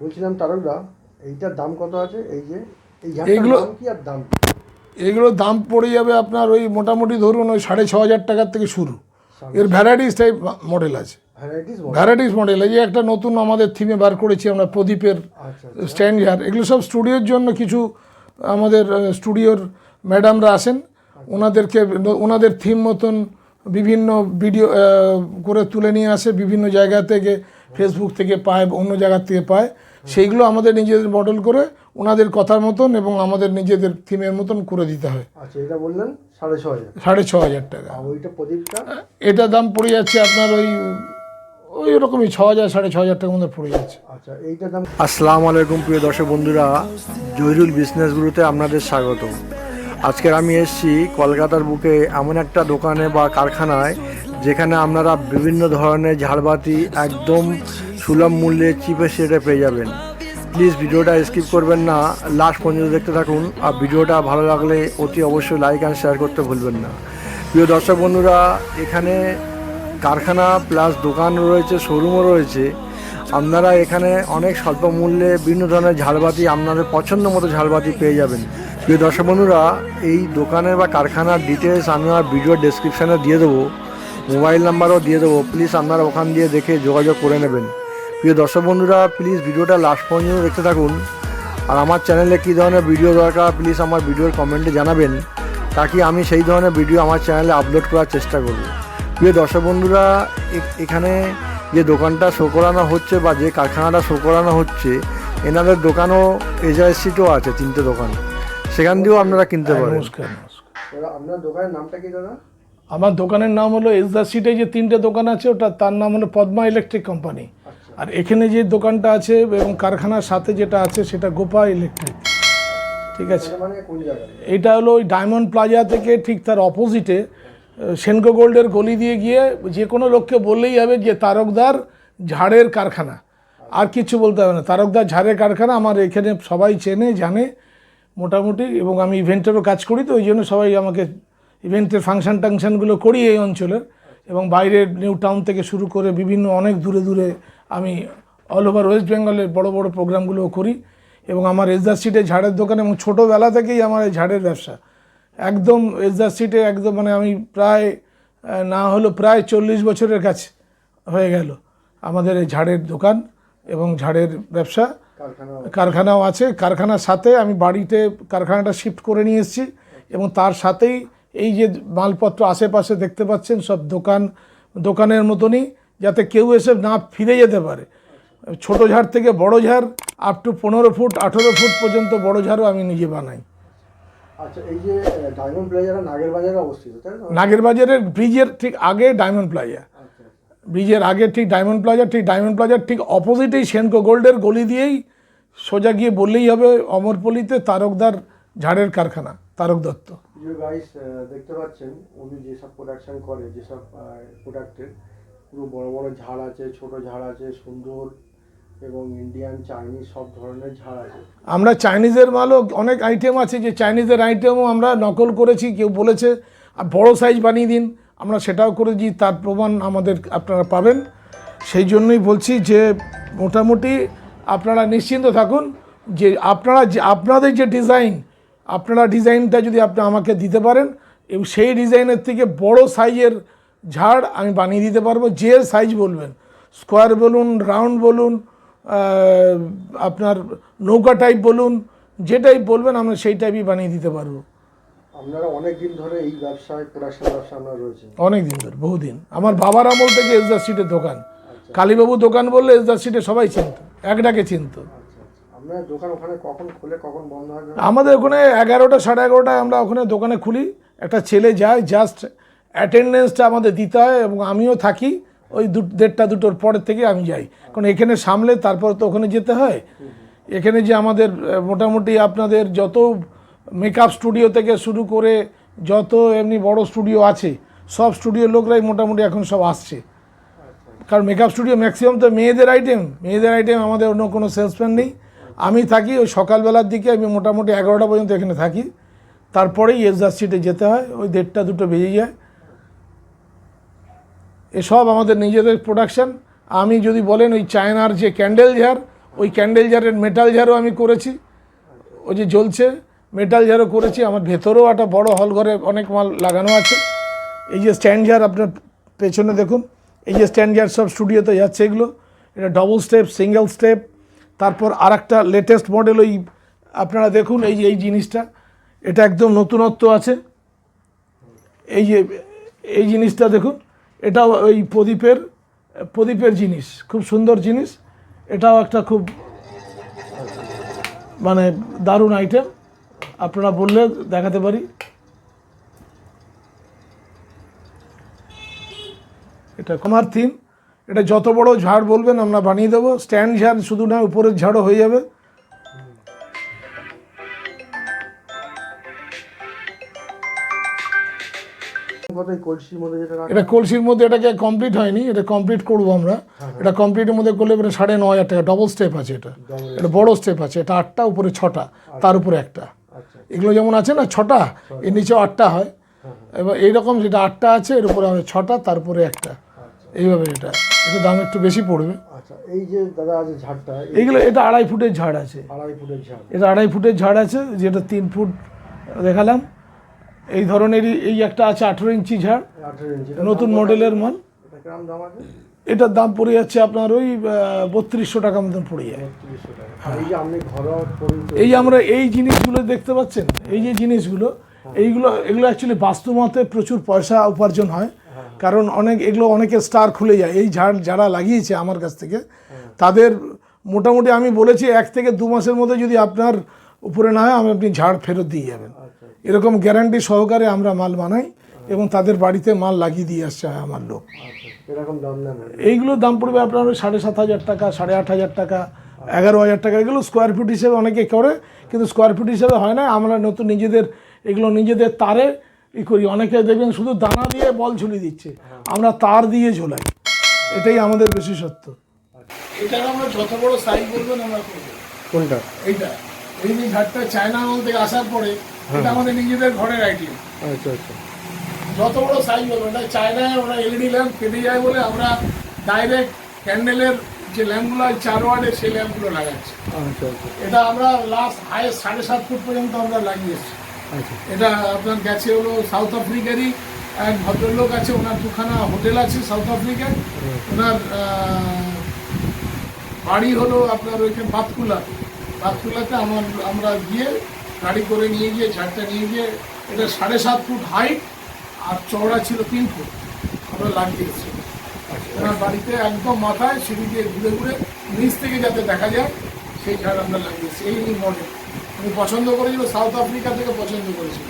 বলছিলাম তারকদা এইটার দাম কত আছে? এই যে এই এইগুলো- দাম কি আর দাম? এগুলোর দাম পড়ে যাবে আপনার ওই মোটামুটি ধরুন ওই সাড়ে ছ হাজার টাকার থেকে শুরু। এর ভ্যারাইটিস টাইপ মডেল আছে। ভ্যারাইটিস মডেল এই যে একটা নতুন আমাদের থিমে বার করেছি আমরা প্রদীপের আচ্ছা স্ট্যান্ড জার এগুলো সব স্টুডিওর জন্য কিছু আমাদের স্টুডিওর ম্যাডামরা আসেন। ওনাদেরকে ওনাদের থিম মতন বিভিন্ন ভিডিও করে তুলে নিয়ে আসে বিভিন্ন জায়গা থেকে ফেসবুক থেকে পায় অন্য জায়গার থেকে পায় সেইগুলো আমাদের নিজেদের মডেল করে ওনাদের কথার মতন এবং আমাদের নিজেদের থিমের মতন করে দিতে হয়। আচ্ছা এটা বললেন সাড়ে ছ হাজার। সাড়ে ছ হাজার টাকা। ওইটা প্রদীপটা? এটা দাম পড়ে যাচ্ছে আপনার ওই ওই রকমই ছ হাজার সাড়ে ছ হাজার টাকার মধ্যে পড়ে যাচ্ছে। আচ্ছা এইটার দাম আসসালামু আলাইকুম প্রিয় দর্শক বন্ধুরা। জহিরুল বিজনেস গুরুতে আপনাদের স্বাগত আজকের আমি এসেছি কলকাতার বুকে এমন একটা দোকানে বা কারখানায় যেখানে আপনারা বিভিন্ন ধরনের ঝাড়বাতি একদম সুলভ মূল্যে চিপে সেটে পেয়ে যাবেন। প্লিজ ভিডিওটা স্কিপ করবেন না লাস্ট পর্যন্ত দেখতে থাকুন, আর ভিডিওটা ভালো লাগলে অতি অবশ্যই লাইক অ্যান্ড শেয়ার করতে ভুলবেন না। প্রিয় দর্শক বন্ধুরা, এখানে কারখানা প্লাস দোকান রয়েছে শোরুমও রয়েছে। আপনারা এখানে অনেক স্বল্প মূল্যে বিভিন্ন ধরনের ঝাড়বাতি আপনাদের পছন্দ মতো ঝাড়বাতি পেয়ে যাবেন। প্রিয় দর্শক বন্ধুরা, এই দোকানের বা কারখানার ডিটেলস আমি আমার ভিডিও ডেসক্রিপশানে দিয়ে দেবো। মোবাইল নাম্বারও দিয়ে দেবো। প্লিজ আপনারা ওখান দিয়ে দেখে যোগাযোগ করে নেবেন। প্রিয় দর্শক বন্ধুরা প্লিজ ভিডিওটা লাস্ট পর্যন্ত দেখতে থাকুন। আর আমার চ্যানেলে কী ধরনের ভিডিও দরকার প্লিজ আমার ভিডিওর কমেন্টে জানাবেন। তাকে আমি সেই ধরনের ভিডিও আমার চ্যানেলে আপলোড করার চেষ্টা করব। প্রিয় দর্শক বন্ধুরা এখানে যে দোকানটা শো করানো হচ্ছে বা যে কারখানাটা শো করানো হচ্ছে এনাদের দোকানও এজার সিটও আছে তিনটে দোকান। সেখান দিয়েও আপনারা কিনতে পারেন নমস্কার নমস্কার। আপনার দোকানের নামটা কি দাদা? আমার দোকানের নাম হলো এসদা সিটে যে তিনটে দোকান আছে ওটা তার নাম হলো পদ্মা ইলেকট্রিক কোম্পানি আর এখানে যে দোকানটা আছে এবং কারখানার সাথে যেটা আছে সেটা গোপা ইলেকট্রিক ঠিক আছে? এটা মানে এটা হলো ওই ডায়মন্ড প্লাজা থেকে ঠিক তার অপোজিটে সেনকো গোল্ডের গলি দিয়ে গিয়ে যে কোনো লোককে বললেই হবে যে তারকদার ঝাড়ের কারখানা। আর কিছু বলতে হবে না। তারকদার ঝাড়ের কারখানা আমার এখানে সবাই চেনে জানে মোটামুটি এবং আমি ইভেন্টেরও কাজ করি তো ওই জন্য সবাই আমাকে ইভেন্টের ফাংশন টাংশনগুলো করি এই অঞ্চলের এবং বাইরের নিউ টাউন থেকে শুরু করে বিভিন্ন অনেক দূরে দূরে আমি অল ওভার ওয়েস্ট বেঙ্গলের বড় বড় প্রোগ্রামগুলোও করি এবং আমার এসদার সিটে ঝাড়ের দোকান এবং ছোটোবেলা থেকেই আমার এই ঝাড়ের ব্যবসা। একদম এসদার সিটে একদম মানে আমি প্রায় না হলো প্রায় চল্লিশ বছরের কাছে হয়ে গেল আমাদের এই ঝাড়ের দোকান এবং ঝাড়ের ব্যবসা। কারখানাও আছে। কারখানার সাথে আমি বাড়িতে কারখানাটা শিফট করে নিয়ে এসেছি এবং তার সাথেই এই যে মালপত্র আশেপাশে দেখতে পাচ্ছেন সব দোকান দোকানের মতনই যাতে কেউ এসে না ফিরে যেতে পারে। ছোট ঝাড় থেকে বড় ঝাড় আপ টু পনেরো ফুট আঠেরো ফুট পর্যন্ত বড় ঝাড়ও আমি নিজে বানাই। আচ্ছা এই যে ডায়মন্ড প্লেজারটা নাগের বাজারে অবস্থিত নাগের বাজারের ব্রিজের ঠিক আগে ডায়মন্ড প্লাজা আচ্ছা ব্রিজের আগে ঠিক ডায়মন্ড প্লাজা ঠিক ডায়মন্ড প্লাজার ঠিক অপোজিটেই সেনকো গোল্ডের গলি দিয়েই সোজা গিয়ে বললেই হবে অমরপল্লিতে তারকদার ঝাড়ের কারখানা। তারক দত্ত। গাইস দেখতে পাচ্ছেন উনি যেসব প্রোডাকশন করে যেসব প্রোডাক্টের পুরো বড় বড় ঝাড় আছে ছোট ঝাড় আছে সুন্দর এবং ইন্ডিয়ান চাইনিজ সব ধরনের ঝাড় আছে। আমরা চাইনিজের মালও অনেক আইটেম আছে যে চাইনিজের আইটেমও আমরা নকল করেছি কেউ বলেছে আর বড় সাইজ বানিয়ে দিন আমরা সেটাও করেছি তার প্রমাণ আমাদের আপনারা পাবেন। সেই জন্যই বলছি যে মোটামুটি আপনারা নিশ্চিন্ত থাকুন যে আপনারা যে আপনাদের যে ডিজাইন আপনারা ডিজাইনটা যদি আপনি আমাকে দিতে পারেন এবং সেই ডিজাইনের থেকে বড় সাইজের ঝাড় আমি বানিয়ে দিতে পারব যে সাইজ বলবেন স্কোয়ার বলুন রাউন্ড বলুন আপনার নৌকা টাইপ বলুন যে টাইপ বলবেন আমরা সেই টাইপই বানিয়ে দিতে পারব। আপনারা অনেক দিন ধরে এই ব্যবসায় প্রোডাকশন ব্যবসা আপনারা রয়েছেন। অনেক দিন ধরে বহুদিন। আমার বাবার আমল থেকে এসদার সিটের দোকান। কালীবাবু দোকান বললে এসদার সিটে সবাই চিনত এক ডাকে চিনত। আচ্ছা আচ্ছা। আপনার দোকান ওখানে কখন খুলে কখন বন্ধ হয়? আমাদের ওখানে এগারোটা সাড়ে এগারোটায় আমরা ওখানে দোকানে খুলি। একটা ছেলে যায় জাস্ট অ্যাটেন্ডেন্সটা আমাদের দিতে হয় এবং আমিও থাকি। ওই দু দেড়টা দুটোর পরের থেকে আমি যাই। কারণ এখানে সামলে তারপর তো ওখানে যেতে হয়। এখানে যে আমাদের মোটামুটি আপনাদের যত মেকআপ স্টুডিও থেকে শুরু করে যত এমনি বড় স্টুডিও আছে সব স্টুডিওর লোকরাই মোটামুটি এখন সব আসছে। কারণ মেকআপ স্টুডিও ম্যাক্সিমাম তো মেয়েদের আইটেম মেয়েদের আইটেম আমাদের অন্য কোনো সেলসম্যান নেই। আমি থাকি, ওই সকালবেলার দিকে আমি মোটামুটি এগারোটা পর্যন্ত এখানে থাকি। তারপরেই এসদার সিটে যেতে হয়, ওই দেড়টা দুটো বেজে যায়। এসব আমাদের নিজেদের প্রোডাকশান আমি যদি বলেন ওই চায়নার যে ক্যান্ডেল ঝাড়, ওই ক্যান্ডেল জারের মেটাল জারও আমি করেছি। ওই যে জ্বলছে মেটাল জারও করেছি। আমার ভেতরেও একটা বড় হল ঘরে অনেক মাল লাগানো আছে। এই যে স্ট্যান্ড জার আপনার পেছনে দেখুন। এই যে স্ট্যান্ড জার সব স্টুডিওতে যাচ্ছে এগুলো। এটা ডবল স্টেপ সিঙ্গেল স্টেপ তারপর আর একটা লেটেস্ট মডেল ওই, আপনারা দেখুন এই যে, এই জিনিসটা। এটা একদম নতুনত্ব আছে। এই যে, এই জিনিসটা দেখুন। এটাও ওই প্রদীপের প্রদীপের জিনিস, খুব সুন্দর জিনিস। এটাও একটা খুব মানে দারুণ আইটেম আপনারা বললে দেখাতে পারি। এটা আমার থিম। এটা যত বড় ঝাড় বলবেন আমরা বানিয়ে দেবো। স্ট্যান্ড ঝাড় শুধু না উপরের ঝাড়ও হয়ে যাবে। এটা কলসির মধ্যে এটাকে কমপ্লিট হয়নি এটা কমপ্লিট করব আমরা। এটা কমপ্লিটের মধ্যে করলে এবারে সাড়ে ন হাজার টাকা ডবল স্টেপ আছে এটা। এটা বড় স্টেপ আছে এটা আটটা উপরে ছটা তার উপরে একটা। আচ্ছা। এগুলো যেমন আছে না ছটা এর নিচেও আটটা হয়। এবার এইরকম যেটা আটটা আছে এর উপরে হবে ছটা তারপরে একটা। এইভাবে এটা। একটু দাম একটু বেশি পড়বে। আচ্ছা এই যে দাদা আছে ঝাড়টা এইগুলো এটা আড়াই ফুটের ঝাড় আছে। আড়াই ফুটের ঝাড়। এটা আড়াই ফুটের ঝাড় আছে যেটা তিন ফুট দেখালাম। এই ধরনেরই এই একটা আছে আঠেরো ইঞ্চি ঝাড়। নতুন মডেলের মাল। এটা এটার দাম পড়ে যাচ্ছে আপনার ওই বত্রিশশো টাকা মতন পড়ে যায়। এই আমরা এই জিনিসগুলো দেখতে পাচ্ছেন? এই যে জিনিসগুলো এইগুলো এগুলো অ্যাকচুয়ালি বাস্তুমতে প্রচুর পয়সা উপার্জন হয়। কারণ অনেক এগুলো অনেকে স্টার খুলে যায়। এই ঝাড় যারা লাগিয়েছে আমার কাছ থেকে তাদের মোটামুটি আমি বলেছি এক থেকে দু মাসের মধ্যে যদি আপনার উপরে না হয় আমি আপনি ঝাড় ফেরত দিয়ে যাবেন। এরকম গ্যারান্টি সহকারে আমরা মাল বানাই এবং তাদের বাড়িতে মাল লাগিয়ে দিয়ে আসছে আমার লোক। এরকম দাম নেন এইগুলোর দাম পড়বে আপনার ওই সাড়ে সাত হাজার টাকা সাড়ে আট হাজার টাকা এগারো হাজার টাকা। এগুলো স্কোয়ার ফিট হিসেবে অনেকে করে কিন্তু স্কোয়ার ফিট হিসেবে হয় না। আমরা নতুন নিজেদের এগুলো নিজেদের তারে ই করি অনেকে দেখবেন শুধু দানা দিয়ে বল ঝুলিয়ে দিচ্ছে। আমরা তার দিয়ে ঝোলাই। এটাই আমাদের বিশেষত্ব এটা আমরা যত বড় সাইজ বলবেন আমরা কোনটা? এইটা। এই যে ঘাটটা চায়না আমল থেকে আসার পরে এটা আমাদের নিজেদের ঘরের আইটেম আচ্ছা আচ্ছা। যত বড় সাইজ বলব এটা চায়নায় ওরা এলইডি ল্যাম্প কেটে যায় বলে আমরা ডাইরেক্ট ক্যান্ডেলের যে ল্যাম্পগুলো হয় চার ওয়ার্ডের সেই ল্যাম্পগুলো লাগাচ্ছি। আচ্ছা আচ্ছা। এটা আমরা লাস্ট হাইয়েস্ট সাড়ে সাত ফুট পর্যন্ত আমরা লাগিয়েছি এটা আপনার গেছে হলো সাউথ আফ্রিকারই এক ভদ্রলোক আছে ওনার দুখানা হোটেল আছে সাউথ আফ্রিকার ওনার বাড়ি হলো আপনার ওইখানে বাতকুলা। বাতকুলাতে আমার আমরা গিয়ে গাড়ি করে নিয়ে গিয়ে ঝাড়টা নিয়ে গিয়ে এটা সাড়ে সাত ফুট হাইট আর চওড়া ছিল তিন ফুট। আমরা লাগিয়েছি ওনার বাড়িতে একদম মাথায় সিঁড়ি দিয়ে ঘুরে ঘুরে নিচ থেকে যাতে দেখা যায় সেই ঝাড় আমরা লাগিয়েছি এই মডেল উনি পছন্দ করেছিল সাউথ আফ্রিকা থেকে পছন্দ করেছিল।